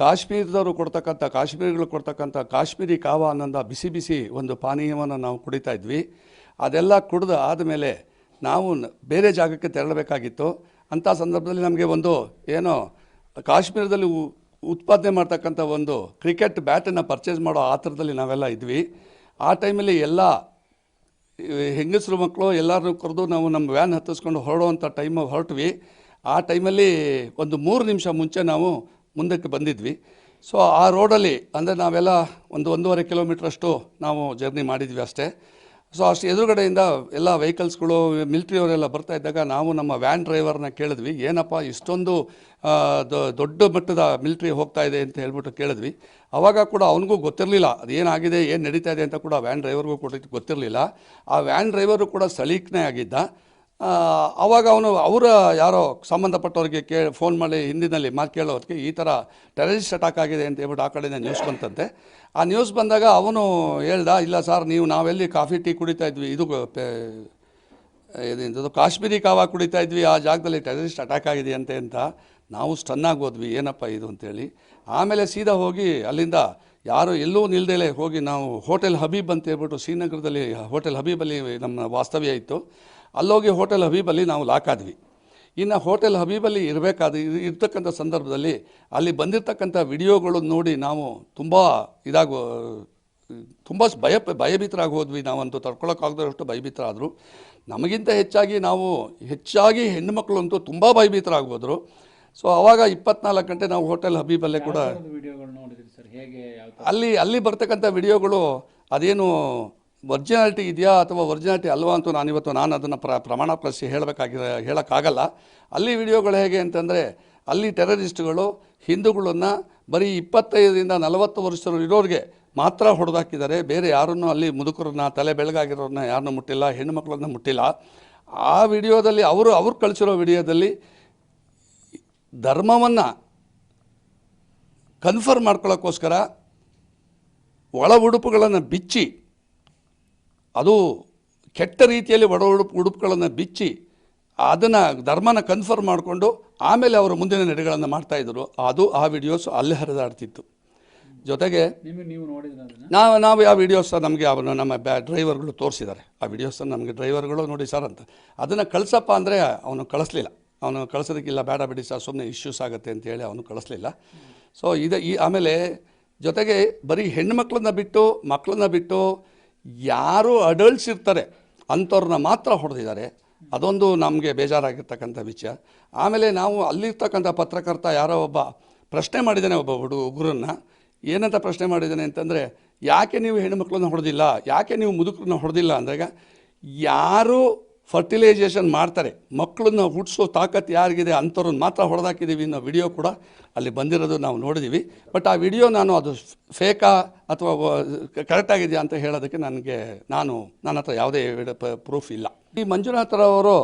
ಕಾಶ್ಮೀರದವರು ಕೊಡ್ತಕ್ಕಂಥ, ಕಾಶ್ಮೀರಿಗಳು ಕೊಡ್ತಕ್ಕಂಥ ಕಾಶ್ಮೀರಿ ಕಾವ ಅನ್ನೋದ ಬಿಸಿ ಬಿಸಿ ಒಂದು ಪಾನೀಯವನ್ನು ನಾವು ಕುಡಿತಾ ಇದ್ವಿ. ಅದೆಲ್ಲ ಕುಡಿದು ಆದಮೇಲೆ ನಾವು ಬೇರೆ ಜಾಗಕ್ಕೆ ತೆರಳಬೇಕಾಗಿತ್ತು. ಅಂಥ ಸಂದರ್ಭದಲ್ಲಿ ನಮಗೆ ಒಂದು ಏನೋ ಕಾಶ್ಮೀರದಲ್ಲಿ ಉತ್ಪಾದನೆ ಮಾಡ್ತಕ್ಕಂಥ ಒಂದು ಕ್ರಿಕೆಟ್ ಬ್ಯಾಟನ್ನು ಪರ್ಚೇಸ್ ಮಾಡೋ ಆತರದಲ್ಲಿ ನಾವೆಲ್ಲ ಇದ್ವಿ. ಆ ಟೈಮಲ್ಲಿ ಎಲ್ಲ ಹೆಂಗಸರು ಮಕ್ಕಳು ಎಲ್ಲರನ್ನೂ ಕರೆದು ನಾವು ನಮ್ಮ ವ್ಯಾನ್ ಹತ್ತಿಸ್ಕೊಂಡು ಹೊರಡುವಂಥ ಟೈಮ್ ಹೊರಟ್ವಿ. ಆ ಟೈಮಲ್ಲಿ ಒಂದು ಮೂರು ನಿಮಿಷ ಮುಂಚೆ ನಾವು ಮುಂದಕ್ಕೆ ಬಂದಿದ್ವಿ. ಸೊ ಆ ರೋಡಲ್ಲಿ ಅಂದರೆ ನಾವೆಲ್ಲ ಒಂದು ಒಂದೂವರೆ ಕಿಲೋಮೀಟ್ರಷ್ಟು ನಾವು ಜರ್ನಿ ಮಾಡಿದ್ವಿ ಅಷ್ಟೇ. ಸೊ ಅಷ್ಟು ಎದುರುಗಡೆಯಿಂದ ಎಲ್ಲ ವೆಹಿಕಲ್ಸ್ಗಳು ಮಿಲ್ಟ್ರಿಯವರೆಲ್ಲ ಬರ್ತಾ ಇದ್ದಾಗ ನಾವು ನಮ್ಮ ವ್ಯಾನ್ ಡ್ರೈವರ್ನ ಕೇಳಿದ್ವಿ. ಏನಪ್ಪ, ಇಷ್ಟೊಂದು ದೊಡ್ಡ ಮಟ್ಟದ ಮಿಲ್ಟ್ರಿ ಹೋಗ್ತಾ ಇದೆ ಅಂತ ಹೇಳ್ಬಿಟ್ಟು ಕೇಳಿದ್ವಿ. ಅವಾಗ ಕೂಡ ಅವನಿಗೂ ಗೊತ್ತಿರಲಿಲ್ಲ. ಅದೇನಾಗಿದೆ ಏನು ನಡೀತಾ ಇದೆ ಅಂತ ಕೂಡ ವ್ಯಾನ್ ಡ್ರೈವರ್ಗೂ ಕೂಡ ಗೊತ್ತಿರಲಿಲ್ಲ. ಆ ವ್ಯಾನ್ ಡ್ರೈವರು ಕೂಡ ಸಲೀಕ್ನೇ ಆಗಿದ್ದ. ಆ, ಅವಾಗ ಅವನು ಅವರ ಯಾರೋ ಸಂಬಂಧಪಟ್ಟವ್ರಿಗೆ ಕೇ ಫೋನ್ ಮಾಡಿ ಹಿಂದಿನಲ್ಲಿ ಮಾತು ಕೇಳೋದಕ್ಕೆ ಈ ಥರ ಟೆರರಿಸ್ಟ್ ಅಟ್ಯಾಕ್ ಆಗಿದೆ ಅಂತ ಹೇಳ್ಬಿಟ್ಟು ಆ ಕಡೆಯಿಂದ ನ್ಯೂಸ್ ಬಂತಂತೆ. ಆ ನ್ಯೂಸ್ ಬಂದಾಗ ಅವನು ಹೇಳ್ದ ಇಲ್ಲ ಸರ್ ನೀವು ನಾವೆಲ್ಲಿ ಕಾಫಿ ಟೀ ಕುಡಿತಾ ಇದ್ವಿ ಇದು ಇದು ಕಾಶ್ಮೀರಿ ಕಾವ ಕುಡಿತಾ ಇದ್ವಿ ಆ ಜಾಗದಲ್ಲಿ ಟೆರರಿಸ್ಟ್ ಅಟ್ಯಾಕ್ ಆಗಿದೆ ಅಂತೆ ಅಂತ ನಾವು ಸ್ಟನ್ ಆಗೋದ್ವಿ ಏನಪ್ಪ ಇದು ಅಂತೇಳಿ. ಆಮೇಲೆ ಸೀದಾ ಹೋಗಿ ಅಲ್ಲಿಂದ ಯಾರು ಎಲ್ಲೂ ನಿಲ್ದೇಲೆ ಹೋಗಿ ನಾವು ಹೋಟೆಲ್ ಹಬೀಬ್ ಅಂತ ಹೇಳ್ಬಿಟ್ಟು ಶ್ರೀನಗರದಲ್ಲಿ ಹೋಟೆಲ್ ಹಬೀಬಲ್ಲಿ ನಮ್ಮ ವಾಸ್ತವ್ಯ ಇತ್ತು. ಅಲ್ಲೋಗಿ ಹೋಟೆಲ್ ಹಬೀಬಲ್ಲಿ ನಾವು ಲಾಕ್ ಆದ್ವಿ. ಇನ್ನು ಹೋಟೆಲ್ ಹಬೀಬಲ್ಲಿ ಇರಬೇಕಾದ ಇರ್ತಕ್ಕಂಥ ಸಂದರ್ಭದಲ್ಲಿ ಅಲ್ಲಿ ಬಂದಿರತಕ್ಕಂಥ ವಿಡಿಯೋಗಳು ನೋಡಿ ನಾವು ತುಂಬ ಇದಾಗೋ ತುಂಬ ಭಯ ಭಯಭೀತರಾಗಿ ಹೋದ್ವಿ. ನಾವಂತೂ ತಡ್ಕೊಳಕ್ಕಾಗದಷ್ಟು ಭಯಭೀತರಾದರು. ನಮಗಿಂತ ಹೆಚ್ಚಾಗಿ ನಾವು ಹೆಚ್ಚಾಗಿ ಹೆಣ್ಣುಮಕ್ಳು ಅಂತೂ ತುಂಬ ಭಯಭೀತರಾಗ್ಬೋದ್ರು ಸೊ ಅವಾಗ ಇಪ್ಪತ್ನಾಲ್ಕು ಗಂಟೆ ನಾವು ಹೋಟೆಲ್ ಹಬೀಬಲ್ಲೇ ಕೂಡ ವಿಡಿಯೋಗಳು ನೋಡಿದ್ರಿ ಸರ್? ಹೇಗೆ ಅಲ್ಲಿ ಅಲ್ಲಿ ಬರ್ತಕ್ಕಂಥ ವಿಡಿಯೋಗಳು ಅದೇನು ಒರಿಜಿನಾಲಿಟಿ ಇದೆಯಾ ಅಥವಾ ವರ್ಜಿನಾಲಿಟಿ ಅಲ್ವಾ ಅಂತೂ ನಾನಿವತ್ತು ನಾನು ಅದನ್ನು ಪ್ರ ಪ್ರಮಾಣಪಡಿಸಿ ಹೇಳಬೇಕಾಗಿರೋ ಹೇಳೋಕ್ಕಾಗಲ್ಲ. ಅಲ್ಲಿ ವಿಡಿಯೋಗಳು ಹೇಗೆ ಅಂತಂದರೆ, ಅಲ್ಲಿ ಟೆರರಿಸ್ಟ್ಗಳು ಹಿಂದೂಗಳನ್ನು ಬರೀ ಇಪ್ಪತ್ತೈದರಿಂದ ನಲವತ್ತು ವರ್ಷ ಇರೋರಿಗೆ ಮಾತ್ರ ಹೊಡೆದಾಕಿದ್ದಾರೆ. ಬೇರೆ ಯಾರನ್ನು ಅಲ್ಲಿ ಮುದುಕರನ್ನ, ತಲೆ ಬೆಳಗಾಗಿರೋರನ್ನ ಯಾರನ್ನೂ ಮುಟ್ಟಿಲ್ಲ ಹೆಣ್ಣು ಮಕ್ಕಳನ್ನು ಮುಟ್ಟಿಲ್ಲ. ಆ ವಿಡಿಯೋದಲ್ಲಿ ಅವರು, ಅವ್ರು ಕಳಿಸಿರೋ ವಿಡಿಯೋದಲ್ಲಿ ಧರ್ಮವನ್ನು ಕನ್ಫರ್ಮ್ ಮಾಡ್ಕೊಳ್ಳೋಕ್ಕೋಸ್ಕರ ಒಳ ಉಡುಪುಗಳನ್ನು ಬಿಚ್ಚಿ ಅದು ಕೆಟ್ಟ ರೀತಿಯಲ್ಲಿ ಒಡ ಉಡುಪು ಉಡುಪುಗಳನ್ನು ಬಿಚ್ಚಿ ಅದನ್ನು ಧರ್ಮನ ಕನ್ಫರ್ಮ್ ಮಾಡಿಕೊಂಡು ಆಮೇಲೆ ಅವರು ಮುಂದಿನ ನಡೆಗಳನ್ನು ಮಾಡ್ತಾಯಿದ್ರು ಅದು ಆ ವಿಡಿಯೋಸ್ ಅಲ್ಲೇ ಹರಿದಾಡ್ತಿತ್ತು. ಜೊತೆಗೆ ನೀವು ನಾವು ಯಾವ ವಿಡಿಯೋಸ್ ನಮಗೆ ಅವನು ನಮ್ಮ ಬ್ಯಾ ಡ್ರೈವರ್ಗಳು ತೋರಿಸಿದ್ದಾರೆ. ಆ ವಿಡಿಯೋಸನ್ನು ನಮಗೆ ಡ್ರೈವರ್ಗಳು ನೋಡಿ ಸರ್ ಅಂತ. ಅದನ್ನು ಕಳಿಸಪ್ಪ ಅಂದರೆ ಅವನು ಕಳಿಸ್ಲಿಲ್ಲ. ಅವನು ಕಳಿಸೋದಕ್ಕಿಲ್ಲ ಬೇಡ ಬಿಡಿ ಸರ್ ಸುಮ್ಮನೆ ಇಶ್ಯೂಸ್ ಆಗುತ್ತೆ ಅಂತೇಳಿ ಅವನು ಕಳಿಸ್ಲಿಲ್ಲ. ಸೊ ಇದು ಈ ಆಮೇಲೆ ಜೊತೆಗೆ ಬರೀ ಮಕ್ಕಳನ್ನ ಬಿಟ್ಟು ಮಕ್ಕಳನ್ನ ಬಿಟ್ಟು ಯಾರು ಅಡಲ್ಟ್ಸ್ ಇರ್ತಾರೆ ಅಂಥವ್ರನ್ನ ಮಾತ್ರ ಹೊಡೆದಿದ್ದಾರೆ. ಅದೊಂದು ನಮಗೆ ಬೇಜಾರಾಗಿರ್ತಕ್ಕಂಥ ವಿಷಯ. ಆಮೇಲೆ ನಾವು ಅಲ್ಲಿರ್ತಕ್ಕಂಥ ಪತ್ರಕರ್ತ ಯಾರೋ ಒಬ್ಬ ಪ್ರಶ್ನೆ ಮಾಡಿದ್ದಾನೆ, ಒಬ್ಬ ಹುಡು, ಉಗುರನ್ನು. ಏನಂತ ಪ್ರಶ್ನೆ ಮಾಡಿದ್ದಾನೆ ಅಂತಂದರೆ, ಯಾಕೆ ನೀವು ಹೆಣ್ಣುಮಕ್ಳನ್ನ ಹೊಡೆದಿಲ್ಲ? ಯಾಕೆ ನೀವು ಮುದುಕರನ್ನ ಹೊಡೆದಿಲ್ಲ? ಅಂದಾಗ, ಯಾರು ಫರ್ಟಿಲೈಸೇಷನ್ ಮಾಡ್ತಾರೆ. ಮಕ್ಕಳನ್ನ ಹುಟ್ಟಿಸೋ ತಾಕತ್ತು ಯಾರಿಗಿದೆ ಅಂಥವ್ರನ್ನ ಮಾತ್ರ ಹೊಡೆದಾಕಿದ್ದೀವಿ ಅನ್ನೋ ವಿಡಿಯೋ ಕೂಡ ಅಲ್ಲಿ ಬಂದಿರೋದು ನಾವು ನೋಡಿದ್ದೀವಿ ಬಟ್ ಆ ವಿಡಿಯೋ ನಾನು ಅದು ಫೇಕಾ ಅಥವಾ ಕರೆಕ್ಟಾಗಿದೆಯಾ ಅಂತ ಹೇಳೋದಕ್ಕೆ ನನಗೆ ನಾನು ನನ್ನ ಹತ್ರ ಯಾವುದೇ ಪ್ರೂಫ್ ಇಲ್ಲ. ಈ ಮಂಜುನಾಥರವರು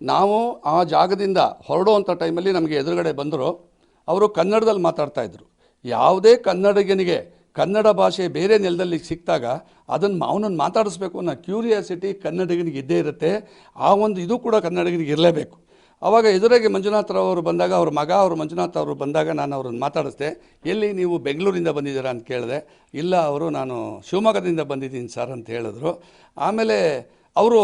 ನಾವು ಆ ಜಾಗದಿಂದ ಹೊರಡುವಂಥ ಟೈಮಲ್ಲಿ ನಮಗೆ ಎದುರುಗಡೆ ಬಂದರು. ಅವರು ಕನ್ನಡದಲ್ಲಿ ಇದ್ದರು ಯಾವುದೇ ಕನ್ನಡಿಗನಿಗೆ ಕನ್ನಡ ಭಾಷೆ ಬೇರೆ ನೆಲದಲ್ಲಿ ಸಿಕ್ಕಿದಾಗ ಅದನ್ನು ಅವನನ್ನು ಮಾತಾಡಿಸ್ಬೇಕು ಅನ್ನೋ ಕ್ಯೂರಿಯಾಸಿಟಿ ಕನ್ನಡಿಗನಿಗೆ ಇದ್ದೇ ಇರುತ್ತೆ. ಆ ಒಂದು ಇದು ಕೂಡ ಕನ್ನಡಿಗನಿಗೆ ಇರಲೇಬೇಕು. ಆವಾಗ ಎದುರಿಗೆ ಅವರು ಬಂದಾಗ, ಅವ್ರ ಮಗ ಅವರು ಮಂಜುನಾಥ್ ಅವರು ಬಂದಾಗ ನಾನು ಅವ್ರನ್ನ ಮಾತಾಡಿಸ್ದೆ. ಎಲ್ಲಿ ನೀವು ಬೆಂಗಳೂರಿಂದ ಬಂದಿದ್ದೀರಾ ಅಂತ ಕೇಳಿದೆ. ಇಲ್ಲ, ಅವರು ನಾನು ಶಿವಮೊಗ್ಗದಿಂದ ಬಂದಿದ್ದೀನಿ ಸರ್ ಅಂತ ಹೇಳಿದ್ರು. ಆಮೇಲೆ ಅವರು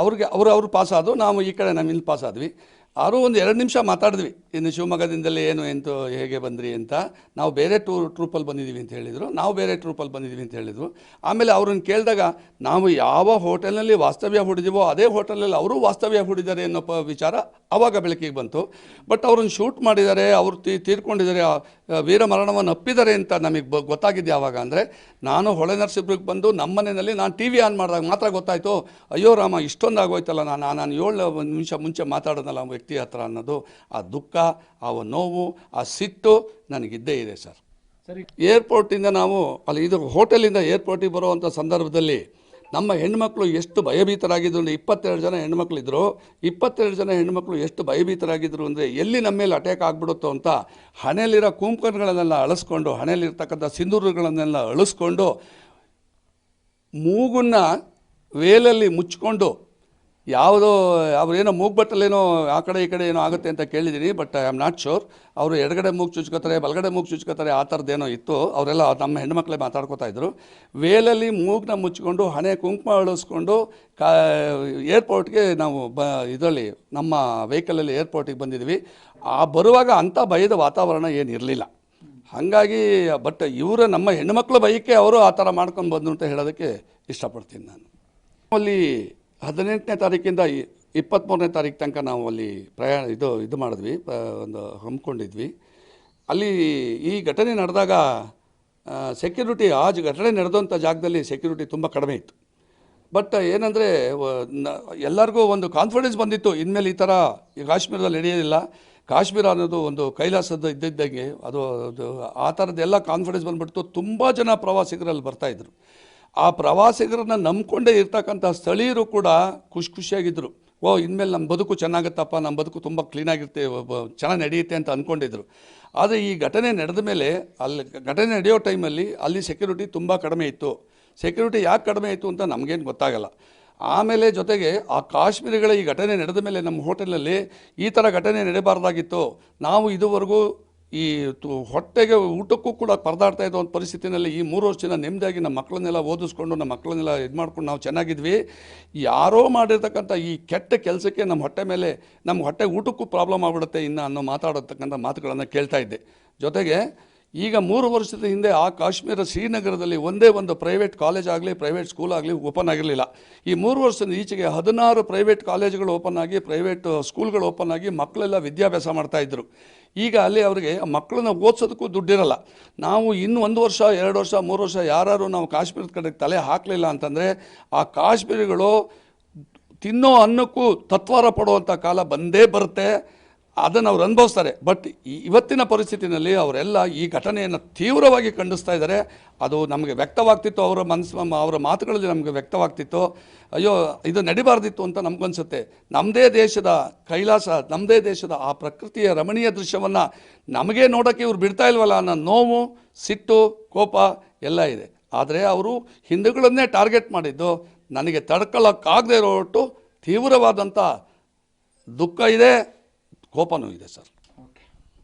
ಅವ್ರಿಗೆ ಅವರು ಅವರು ಪಾಸ್ ಆದರು. ನಾವು ಈ ಕಡೆ ನಮ್ಮ ಇಲ್ಲಿ ಪಾಸಾದ್ವಿ ಆದ್ವಿ. ಅವರು ಒಂದು ಎರಡು ನಿಮಿಷ ಮಾತಾಡಿದ್ವಿ. ಇನ್ನು ಶಿವಮೊಗ್ಗದಿಂದಲೇ ಏನು ಎಂತ ಹೇಗೆ ಬಂದ್ರಿ ಅಂತ ನಾವು ಬೇರೆ ಟೂರ್, ಟ್ರೂಪಲ್ಲಿ ಬಂದಿದ್ದೀವಿ ಅಂತ ಹೇಳಿದರು. ನಾವು ಬೇರೆ ಟ್ರೂಪಲ್ಲಿ ಬಂದಿದ್ದೀವಿ ಅಂತ ಹೇಳಿದರು. ಆಮೇಲೆ ಅವ್ರನ್ನ ಕೇಳಿದಾಗ ನಾವು ಯಾವ ಹೋಟೆಲ್ನಲ್ಲಿ ವಾಸ್ತವ್ಯ ಹೂಡಿದೀವೋ ಅದೇ ಹೋಟೆಲಲ್ಲಿ ಅವರು ವಾಸ್ತವ್ಯ ಹೂಡಿದ್ದಾರೆ ಅನ್ನೋ ವಿಚಾರ ಅವಾಗ ಬೆಳಕಿಗೆ ಬಂತು. ಬಟ್ ಅವ್ರನ್ನ ಶೂಟ್ ಮಾಡಿದ್ದಾರೆ, ಅವರು ತೀ, ತೀರ್ಕೊಂಡಿದ್ದಾರೆ ವೀರ ಮರಣವನ್ನು ಅಪ್ಪಿದ್ದಾರೆ ಅಂತ ನಮಗೆ ಬ ಗೊತ್ತಾಗಿದ್ದು ಯಾವಾಗ ಅಂದರೆ, ನಾನು ಹೊಳೆ ಬಂದು ನಮ್ಮ ಮನೆಯಲ್ಲಿ ನಾನು ಟಿ ವಿ ಆನ್ ಮಾಡಿದಾಗ ಮಾತ್ರ ಗೊತ್ತಾಯಿತು, ಅಯ್ಯೋ ರಾಮ ಇಷ್ಟೊಂದು ಆಗೋಯ್ತಲ್ಲ ನಾನು ನಾನು ಏಳು ನಿಮಿಷ ಮುಂಚೆ ಮಾತಾಡೋದಲ್ಲ ವ್ಯಕ್ತಿ ಹತ್ರ ಅನ್ನೋದು, ಆ ದುಃಖ ಆ ನೋವು ಆ ಸಿಟ್ಟು ನನಗಿದ್ದೇ ಇದೆ ಸರ್. ಸರಿ. ಏರ್ಪೋರ್ಟಿಂದ ನಾವು ಅಲ್ಲಿ ಇದು ಹೋಟೆಲಿಂದ ಏರ್ಪೋರ್ಟಿಗೆ ಬರುವಂಥ ಸಂದರ್ಭದಲ್ಲಿ ನಮ್ಮ ಹೆಣ್ಮಕ್ಳು ಎಷ್ಟು ಭಯಭೀತರಾಗಿದ್ದರು ಅಂದರೆ ಇಪ್ಪತ್ತೆರಡು ಜನ ಹೆಣ್ಮಕ್ಳಿದ್ರು. ಇಪ್ಪತ್ತೆರಡು ಜನ ಹೆಣ್ಮಕ್ಳು ಎಷ್ಟು ಭಯಭೀತರಾಗಿದ್ದರು ಅಂದರೆ ಎಲ್ಲಿ ನಮ್ಮ ಮೇಲೆ ಅಟ್ಯಾಕ್ ಆಗಿಬಿಡುತ್ತೋ ಅಂತ ಹಣೆಯಲ್ಲಿರೋ ಕುಂಕನ್ಗಳನ್ನೆಲ್ಲ ಅಳಿಸ್ಕೊಂಡು ಹಣೆಯಲ್ಲಿರ್ತಕ್ಕಂಥ ಸಿಂಧೂರುಗಳನ್ನೆಲ್ಲ ಅಳಿಸ್ಕೊಂಡು ಮೂಗನ್ನ ವೇಲಲ್ಲಿ ಮುಚ್ಕೊಂಡು ಯಾವುದೋ ಅವ್ರೇನೋ ಮೂಗ್ಬಟ್ಟಲ್ಲೇನೋ ಆ ಕಡೆ ಈ ಕಡೆ ಏನೋ ಆಗುತ್ತೆ ಅಂತ ಕೇಳಿದ್ದೀನಿ but I am not sure ಅವರು ಎಡಗಡೆ ಮೂಗು ಚುಚ್ಕೋತಾರೆ, ಬಲಗಡೆ ಮೂಗು ಚುಚ್ಕೋತಾರೆ, ಆ ಥರದ್ದೇನೋ ಇತ್ತು. ಅವರೆಲ್ಲ ನಮ್ಮ ಹೆಣ್ಮಕ್ಳೇ ಮಾತಾಡ್ಕೋತಾ ಇದ್ರು. ವೇಲಲ್ಲಿ ಮೂಗನ್ನ ಮುಚ್ಕೊಂಡು, ಹಣೆ ಕುಂಕುಮ ಅಳಿಸ್ಕೊಂಡು ಕಾ ಏರ್ಪೋರ್ಟ್ಗೆ ನಾವು ಬ, ಇದರಲ್ಲಿ, ನಮ್ಮ ವೆಹಿಕಲಲ್ಲಿ ಏರ್ಪೋರ್ಟಿಗೆ ಬಂದಿದ್ವಿ. ಆ ಬರುವಾಗ ಅಂಥ ಭಯದ ವಾತಾವರಣ ಏನಿರಲಿಲ್ಲ ಹಾಗಾಗಿ ಬಟ್ ಇವರ ನಮ್ಮ ಹೆಣ್ಣುಮಕ್ಳ ಬೈಕೆ ಅವರು ಆ ಥರ ಮಾಡ್ಕೊಂಡು ಬಂದರು ಅಂತ ಹೇಳೋದಕ್ಕೆ ಇಷ್ಟಪಡ್ತೀನಿ ನಾನು. ಅಲ್ಲಿ ಹದಿನೆಂಟನೇ ತಾರೀಕಿಂದ ಇಪ್ಪತ್ತ್ಮೂರನೇ ತಾರೀಕು ತನಕ ನಾವು ಅಲ್ಲಿ ಪ್ರಯಾಣ ಇದು ಇದು ಮಾಡಿದ್ವಿ ಒಂದು ಹಮ್ಮಿಕೊಂಡಿದ್ವಿ. ಅಲ್ಲಿ ಈ ಘಟನೆ ನಡೆದಾಗ ಸೆಕ್ಯೂರಿಟಿ ಆ ಘಟನೆ ನಡೆದಂಥ ಜಾಗದಲ್ಲಿ ಸೆಕ್ಯೂರಿಟಿ ತುಂಬ ಕಡಿಮೆ ಇತ್ತು. ಬಟ್ ಏನಂದರೆ ಎಲ್ಲರಿಗೂ ಒಂದು ಕಾನ್ಫಿಡೆನ್ಸ್ ಬಂದಿತ್ತು. ಇನ್ಮೇಲೆ ಈ ಥರ ಕಾಶ್ಮೀರದಲ್ಲಿ ನಡೆಯೋದಿಲ್ಲ. ಕಾಶ್ಮೀರ ಅನ್ನೋದು ಒಂದು ಕೈಲಾಸದ ಇದ್ದಿದ್ದಂಗೆ ಅದು ಆ ಥರದ್ದೆಲ್ಲ ಕಾನ್ಫಿಡೆನ್ಸ್ ಬಂದ್ಬಿಡ್ತು. ತುಂಬ ಜನ ಪ್ರವಾಸಿಗರಲ್ಲಿ ಬರ್ತಾಯಿದ್ರು ಆ ಪ್ರವಾಸಿಗರನ್ನ ನಂಬ್ಕೊಂಡೇ ಇರ್ತಕ್ಕಂಥ ಸ್ಥಳೀಯರು ಕೂಡ ಖುಷಿ ಖುಷಿಯಾಗಿದ್ದರು ಓ, ಇನ್ಮೇಲೆ ನಮ್ಮ ಬದುಕು ಚೆನ್ನಾಗುತ್ತಪ್ಪ ನಮ್ಮ ಬದುಕು ತುಂಬ ಕ್ಲೀನಾಗಿರುತ್ತೆ ಚೆನ್ನಾಗಿ ನಡೆಯುತ್ತೆ ಅಂತ ಅಂದ್ಕೊಂಡಿದ್ರು ಆದರೆ ಈ ಘಟನೆ ನಡೆದ ಮೇಲೆ ಅಲ್ಲಿ, ಘಟನೆ ನಡೆಯೋ ಟೈಮಲ್ಲಿ ಅಲ್ಲಿ ಸೆಕ್ಯೂರಿಟಿ ತುಂಬ ಕಡಿಮೆ ಇತ್ತು. ಸೆಕ್ಯೂರಿಟಿ ಯಾಕೆ ಕಡಿಮೆ ಇತ್ತು ಅಂತ ನಮಗೇನು ಗೊತ್ತಾಗಲ್ಲ. ಆಮೇಲೆ ಜೊತೆಗೆ ಆ ಕಾಶ್ಮೀರಿಗಳ ಈ ಘಟನೆ ನಡೆದ ಮೇಲೆ ನಮ್ಮ ಹೋಟೆಲಲ್ಲಿ ಈ ಥರ ಘಟನೆ ನಡೆಯಬಾರ್ದಾಗಿತ್ತು ನಾವು ಇದುವರೆಗೂ ಈ ಹೊಟ್ಟೆಗೆ ಊಟಕ್ಕೂ ಕೂಡ ಪರದಾಡ್ತಾ ಇದ್ದ ಒಂದು ಪರಿಸ್ಥಿತಿನಲ್ಲಿ ಈ ಮೂರು ವರ್ಷ ನೆಮ್ಮದಿಯಾಗಿ ನಮ್ಮ ಮಕ್ಕಳನ್ನೆಲ್ಲ ಓದಿಸ್ಕೊಂಡು ನಮ್ಮ ಮಕ್ಕಳನ್ನೆಲ್ಲ ಇದು ಮಾಡ್ಕೊಂಡು ನಾವು ಚೆನ್ನಾಗಿದ್ವಿ. ಯಾರೋ ಮಾಡಿರ್ತಕ್ಕಂಥ ಈ ಕೆಟ್ಟ ಕೆಲಸಕ್ಕೆ ನಮ್ಮ ಹೊಟ್ಟೆ ಮೇಲೆ, ನಮ್ಮ ಹೊಟ್ಟೆ ಊಟಕ್ಕೂ ಪ್ರಾಬ್ಲಮ್ ಆಗ್ಬಿಡುತ್ತೆ ಇನ್ನು ಅನ್ನೋ ಮಾತಾಡತಕ್ಕಂಥ ಮಾತುಗಳನ್ನು ಕೇಳ್ತಾ ಇದ್ದೆ. ಜೊತೆಗೆ ಈಗ ಮೂರು ವರ್ಷದ ಹಿಂದೆ ಆ ಕಾಶ್ಮೀರ ಶ್ರೀನಗರದಲ್ಲಿ ಒಂದೇ ಒಂದು ಪ್ರೈವೇಟ್ ಕಾಲೇಜ್ ಆಗಲಿ ಪ್ರೈವೇಟ್ ಸ್ಕೂಲ್ ಆಗಲಿ ಓಪನ್ ಆಗಿರಲಿಲ್ಲ. ಈ ಮೂರು ವರ್ಷದ ಈಚೆಗೆ ಹದಿನಾರು ಪ್ರೈವೇಟ್ ಕಾಲೇಜುಗಳು ಓಪನ್ ಆಗಿ ಪ್ರೈವೇಟ್ ಸ್ಕೂಲ್ಗಳು ಓಪನ್ ಆಗಿ ಮಕ್ಕಳೆಲ್ಲ ವಿದ್ಯಾಭ್ಯಾಸ ಮಾಡ್ತಾಯಿದ್ರು ಈಗ ಅಲ್ಲಿ ಅವರಿಗೆ ಮಕ್ಕಳನ್ನ ಓದಿಸೋದಕ್ಕೂ ದುಡ್ಡಿರಲ್ಲ. ನಾವು ಇನ್ನು ಒಂದು ವರ್ಷ, ಎರಡು ವರ್ಷ, ಮೂರು ವರ್ಷ ಯಾರು ನಾವು ಕಾಶ್ಮೀರದ ಕಡೆಗೆ ತಲೆ ಹಾಕಲಿಲ್ಲ ಅಂತಂದರೆ ಆ ಕಾಶ್ಮೀರಿಗಳು ತಿನ್ನೋ ಅನ್ನಕ್ಕೂ ತತ್ವಾರ ಪಡುವಂಥ ಕಾಲ ಬಂದೇ ಬರುತ್ತೆ. ಅದನ್ನು ಅವ್ರು ಅನುಭವಿಸ್ತಾರೆ. ಬಟ್ ಇವತ್ತಿನ ಪರಿಸ್ಥಿತಿನಲ್ಲಿ ಅವರೆಲ್ಲ ಈ ಘಟನೆಯನ್ನು ತೀವ್ರವಾಗಿ ಖಂಡಿಸ್ತಾ ಇದ್ದಾರೆ. ಅದು ನಮಗೆ ವ್ಯಕ್ತವಾಗ್ತಿತ್ತು, ಅವರ ಮನಸ್ಸು ಅವರ ಮಾತುಗಳಲ್ಲಿ ನಮಗೆ ವ್ಯಕ್ತವಾಗ್ತಿತ್ತು. ಅಯ್ಯೋ, ಇದು ನಡಿಬಾರ್ದಿತ್ತು ಅಂತ ನಮಗನ್ಸುತ್ತೆ. ನಮ್ಮದೇ ದೇಶದ ಕೈಲಾಸ ನಮ್ಮದೇ ದೇಶದ ಆ ಪ್ರಕೃತಿಯ ರಮಣೀಯ ದೃಶ್ಯವನ್ನು ನಮಗೆ ನೋಡೋಕ್ಕೆ ಇವ್ರು ಬಿಡ್ತಾ ಇಲ್ವಲ್ಲ ಅನ್ನೋ ನೋವು, ಸಿಟ್ಟು, ಕೋಪ ಎಲ್ಲ ಇದೆ. ಆದರೆ ಅವರು ಹಿಂದೂಗಳನ್ನೇ ಟಾರ್ಗೆಟ್ ಮಾಡಿದ್ದು, ನನಗೆ ತಡ್ಕೊಳ್ಳೋಕ್ಕಾಗದೇ ಇರೋಟ್ಟು ತೀವ್ರವಾದಂಥ ದುಃಖ ಇದೆ. ಕೋಪನೂ ಇದೆ ಸರ್